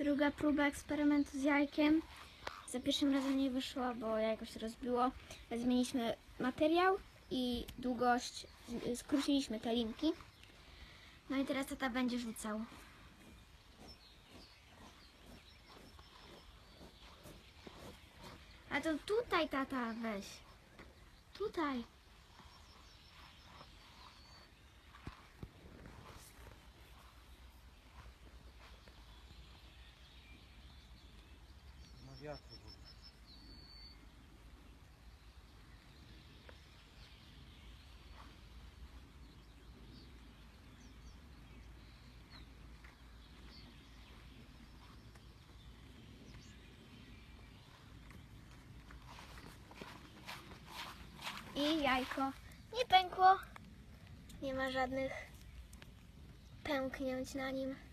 Druga próba eksperymentu z jajkiem. Za pierwszym razem nie wyszło, bo jajko się rozbiło. Zmieniliśmy materiał i długość, skróciliśmy te linki. No i teraz tata będzie rzucał. A to tutaj tata weź. Tutaj. Wiatru w ogóle. I jajko nie pękło. Nie ma żadnych pęknięć na nim.